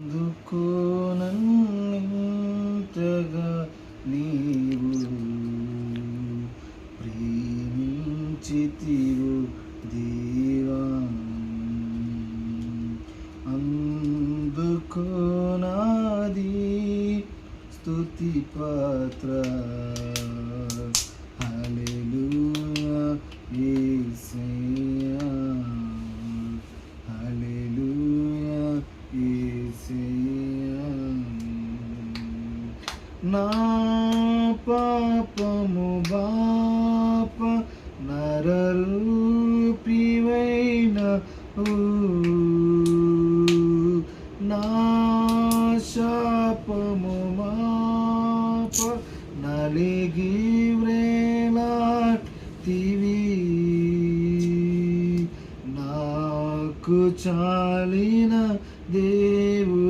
ఎందుకో నన్నింతగా నీవు ప్రేమించితివు దేవా? అందుకో నాది స్తుతి పాత్ర నా పాపము బాప నరూపివైన ఊ, నా శాపము మాప నలిగి వ్రేలాటివి నాకు చాలిన దేవు